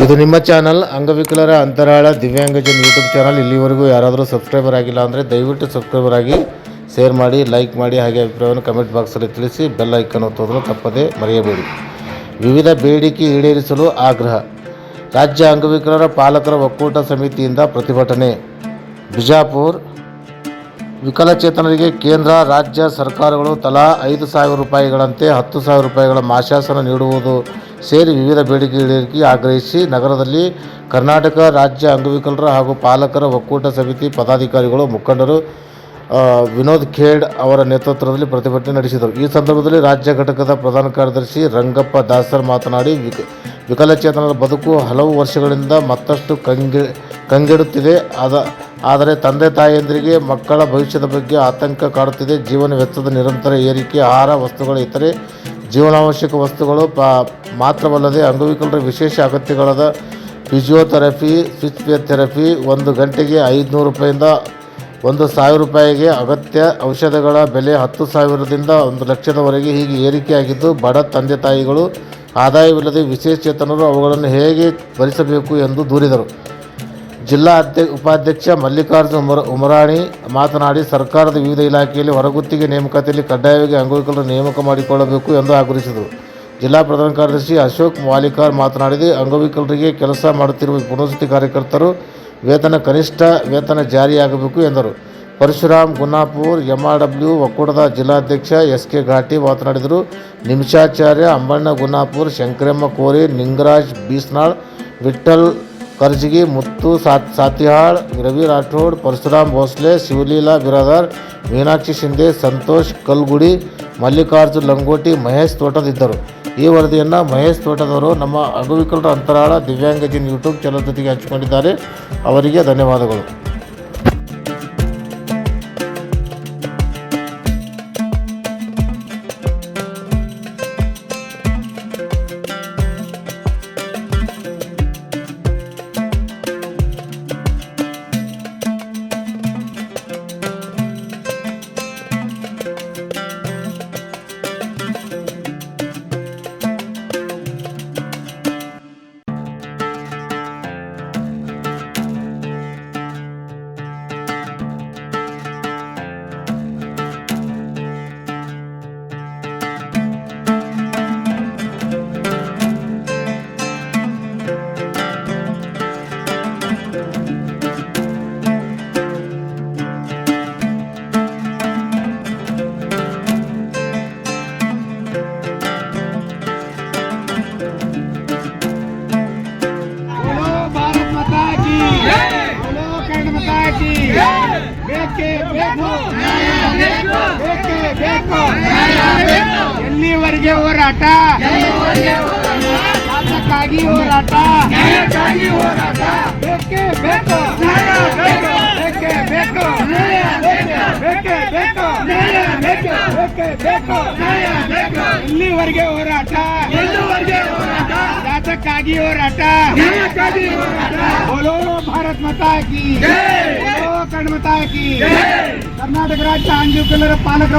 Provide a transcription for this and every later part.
ಇದು ನಿಮ್ಮ ಚಾನಲ್ ಅಂಗವಿಕಲರ ಅಂತರಾಳ ದಿವ್ಯಾಂಗಜನ್ ಯೂಟ್ಯೂಬ್ ಚಾನಲ್ ಇಲ್ಲಿವರೆಗೂ ಯಾರಾದರೂ ಸಬ್ಸ್ಕ್ರೈಬರ್ ಆಗಿಲ್ಲ ಅಂದರೆ ದಯವಿಟ್ಟು ಸಬ್ಸ್ಕ್ರೈಬರ್ ಆಗಿ ಶೇರ್ ಮಾಡಿ ಲೈಕ್ ಮಾಡಿ, ಹಾಗೆ ಅಭಿಪ್ರಾಯವನ್ನು ಕಮೆಂಟ್ ಬಾಕ್ಸಲ್ಲಿ ತಿಳಿಸಿ ಬೆಲ್ ಐಕನ್ ಒತ್ತೋದನ್ನು ತಪ್ಪದೇ ಮರೆಯಬೇಡಿ. ವಿವಿಧ ಬೇಡಿಕೆ ಈಡೇರಿಸಲು ಆಗ್ರಹ. ರಾಜ್ಯ ಅಂಗವಿಕಲರ ಪಾಲಕರ ಒಕ್ಕೂಟ ಸಮಿತಿಯಿಂದ ಪ್ರತಿಭಟನೆ. ಬಿಜಾಪುರ್ ವಿಕಲಚೇತನರಿಗೆ ಕೇಂದ್ರ, ರಾಜ್ಯ ಸರ್ಕಾರಗಳು ತಲಾ ಐದು ಸಾವಿರ ರೂಪಾಯಿಗಳಂತೆ ಹತ್ತು ಸಾವಿರ ರೂಪಾಯಿಗಳ ಮಾಶಾಸನ ನೀಡುವುದು ಸೇರಿ ವಿವಿಧ ಬೇಡಿಕೆ ಈಡೇರಿಕೆ ಆಗ್ರಹಿಸಿ ನಗರದಲ್ಲಿ ಕರ್ನಾಟಕ ರಾಜ್ಯ ಅಂಗವಿಕಲರ ಹಾಗೂ ಪಾಲಕರ ಒಕ್ಕೂಟ ಸಮಿತಿ ಪದಾಧಿಕಾರಿಗಳು ಮುಖಂಡರು ವಿನೋದ್ ಖೇಡ್ ಅವರ ನೇತೃತ್ವದಲ್ಲಿ ಪ್ರತಿಭಟನೆ ನಡೆಸಿದರು. ಈ ಸಂದರ್ಭದಲ್ಲಿ ರಾಜ್ಯ ಘಟಕದ ಪ್ರಧಾನ ಕಾರ್ಯದರ್ಶಿ ರಂಗಪ್ಪ ದಾಸರ್ ಮಾತನಾಡಿ, ವಿಕ, ವಿಕಲಚೇತನರ ಬದುಕು ಹಲವು ವರ್ಷಗಳಿಂದ ಮತ್ತಷ್ಟು ಕಂಗೆ, ಕಂಗೆಡುತ್ತಿದೆ. ಅದ ಆದರೆ ತಂದೆ ತಾಯಿಯಂದಿರಿಗೆ ಮಕ್ಕಳ ಭವಿಷ್ಯದ ಬಗ್ಗೆ ಆತಂಕ ಕಾಡುತ್ತಿದೆ. ಜೀವನ ವೆಚ್ಚದ ನಿರಂತರ ಏರಿಕೆ, ಆಹಾರ ವಸ್ತುಗಳ ಇತರೆ ಜೀವನಾವಶ್ಯಕ ವಸ್ತುಗಳು, ಪಾ ಮಾತ್ರವಲ್ಲದೆ ಅಂಗವಿಕಲರ ವಿಶೇಷ ಅಗತ್ಯಗಳಾದ ಫಿಸಿಯೋಥೆರಪಿ ಫಿಸ್ಪಿಯೋಥೆರಪಿ ಒಂದು ಗಂಟೆಗೆ ಐದುನೂರು ರೂಪಾಯಿಂದ ಒಂದು ಸಾವಿರ ರೂಪಾಯಿಗೆ ಅಗತ್ಯ ಔಷಧಗಳ ಬೆಲೆ ಹತ್ತು ಸಾವಿರದಿಂದ ಒಂದು ಲಕ್ಷದವರೆಗೆ ಹೀಗೆ ಏರಿಕೆಯಾಗಿದ್ದು, ಬಡ ತಂದೆ ತಾಯಿಗಳು ಆದಾಯವಿಲ್ಲದೆ ವಿಶೇಷಚೇತನರು ಅವುಗಳನ್ನು ಹೇಗೆ ಭರಿಸಬೇಕು ಎಂದು ದೂರಿದರು. ಜಿಲ್ಲಾ ಅಧ್ಯ ಉಪಾಧ್ಯಕ್ಷ ಮಲ್ಲಿಕಾರ್ಜುನ್ ಉಮರ, ಉಮರಾಣಿ ಮಾತನಾಡಿ, ಸರ್ಕಾರದ ವಿವಿಧ ಇಲಾಖೆಯಲ್ಲಿ ಹೊರಗುತ್ತಿಗೆ ನೇಮಕಾತಿಯಲ್ಲಿ ಕಡ್ಡಾಯವಾಗಿ ಅಂಗವಿಕಲರು ನೇಮಕ ಮಾಡಿಕೊಳ್ಳಬೇಕು ಎಂದು ಆಗ್ರಹಿಸಿದರು. ಜಿಲ್ಲಾ ಪ್ರಧಾನ ಕಾರ್ಯದರ್ಶಿ ಅಶೋಕ್ ಮಾಲಿಕಾರ್ ಮಾತನಾಡಿದ, ಅಂಗವಿಕಲರಿಗೆ ಕೆಲಸ ಮಾಡುತ್ತಿರುವ ಪುನರ್ವಸತಿ ಕಾರ್ಯಕರ್ತರು ವೇತನ ಕನಿಷ್ಠ ವೇತನ ಜಾರಿಯಾಗಬೇಕು ಎಂದರು. ಪರಶುರಾಮ್ ಗುನ್ನಾಪುರ್, ಎಂಆರ್ಡಬ್ಲ್ಯೂ ಒಕ್ಕೂಟದ ಜಿಲ್ಲಾಧ್ಯಕ್ಷ ಎಸ್ ಕೆ ಘಾಟಿ ಮಾತನಾಡಿದರು. ನಿಮಿಷಾಚಾರ್ಯ ಅಂಬಣ್ಣ ಗುನ್ನಾಪುರ್, ಶಂಕರಮ್ಮ ಕೋರಿ, ನಿಂಗರಾಜ್ ಬೀಸ್ನಾಳ್ ವಿಠಲ್ ಕರ್ಜಿಗಿ, ಮುತ್ತು ಸಾತ್, ಸಾತಿಹಾಳ್, ರವಿ ರಾಠೋಡ್ ಪರಶುರಾಮ್ ಭೋಸ್ಲೆ, ಶಿವಲೀಲಾ ಬಿರಾದಾರ್, ಮೀನಾಕ್ಷಿ ಶಿಂದೆ ಸಂತೋಷ್ ಕಲ್ಗುಡಿ, ಮಲ್ಲಿಕಾರ್ಜುನ್ ಲಂಗೋಟಿ, ಮಹೇಶ್ ತೋಟದಿದ್ದರು ಈ ವರದಿಯನ್ನು ಮಹೇಶ್ ತೋಟದವರು ನಮ್ಮ ಅಗುವಿಕಲರ ಅಂತರಾಳ ದಿವ್ಯಾಂಗಜನ್ ಯೂಟ್ಯೂಬ್ ಚಾನಲ್ ಜೊತೆಗೆ ಹಂಚಿಕೊಂಡಿದ್ದಾರೆ. ಅವರಿಗೆ ಧನ್ಯವಾದಗಳು. ಎಲ್ಲಿವರೆಗೆ ಹೋರಾಟ? ಶಾಸಕಾಗಿ ಹೋರಾಟ? ಹೋರಾಟ ಬೇಕೇ ಬೇಕು? ಬೇಕೇ ಬೇಕು? ಬೇಕೇ ಬೇಕು? ಬೇಕೇ ಬೇಕು? ಎಲ್ಲಿವರೆಗೆ ಹೋರಾಟ? ಎಲ್ಲಿವರೆಗೆ ಹೋರಾಟ? ಶಾಸಕಾಗಿ ಹೋರಾಟ ಬೋಲೋ ಭಾರತ್ ಮತಾ ಕಿ. ಕರ್ನಾಟಕ ರಾಜ್ಯ ಆಂಜು ಕಲ್ಲರ ಪಾಲಕರ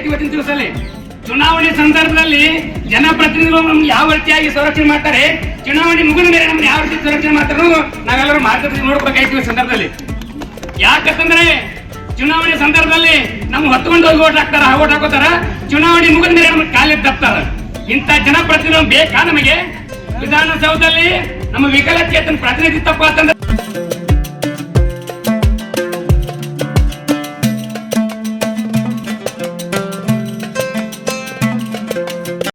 ಮಾಡ್ಬೇಕಾಯ್ತು ಇವತ್ತಿನ ದಿವಸದಲ್ಲಿ. ಚುನಾವಣೆ ಸಂದರ್ಭದಲ್ಲಿ ಜನಪ್ರತಿನಿಧಿಗಳು ನಮ್ಗೆ ಯಾವ ರೀತಿಯಾಗಿ ಸಂರಕ್ಷಣೆ ಮಾಡ್ತಾರೆ, ಚುನಾವಣೆ ಮುಗಿದ ಮೇಲೆ ನಮ್ಗೆ ಯಾವ ರೀತಿ ಸಂರಕ್ಷಣೆ ಮಾಡ್ತಾರೋ ನಾವೆಲ್ಲರೂ ಮಾರ್ಗದರ್ಶನ ಈ ಸಂದರ್ಭದಲ್ಲಿ. ಯಾಕಂತಂದ್ರೆ ಚುನಾವಣೆ ಸಂದರ್ಭದಲ್ಲಿ ನಮ್ಗೆ ಹೊತ್ಕೊಂಡು ಹೋಗಿ ಓಟ್ ಹಾಕ್ತಾರ? ಓಟ್ ಹಾಕೋತಾರ? ಚುನಾವಣೆ ಮುಗಿದ ಮೇಲೆ ನಮ್ಗೆ ಕಾಲಿಗೆ ತಪ್ತಾರ. ಇಂಥ ಜನಪ್ರತಿನಿಧಿಗಳು ಬೇಕಾ ನಮಗೆ? ವಿಧಾನಸೌಧದಲ್ಲಿ ನಮ್ಮ ವಿಕಲಚೇತನ ಪ್ರತಿನಿಧಿತ್ವಪ್ಪ ಅಂತಂದ್ರೆ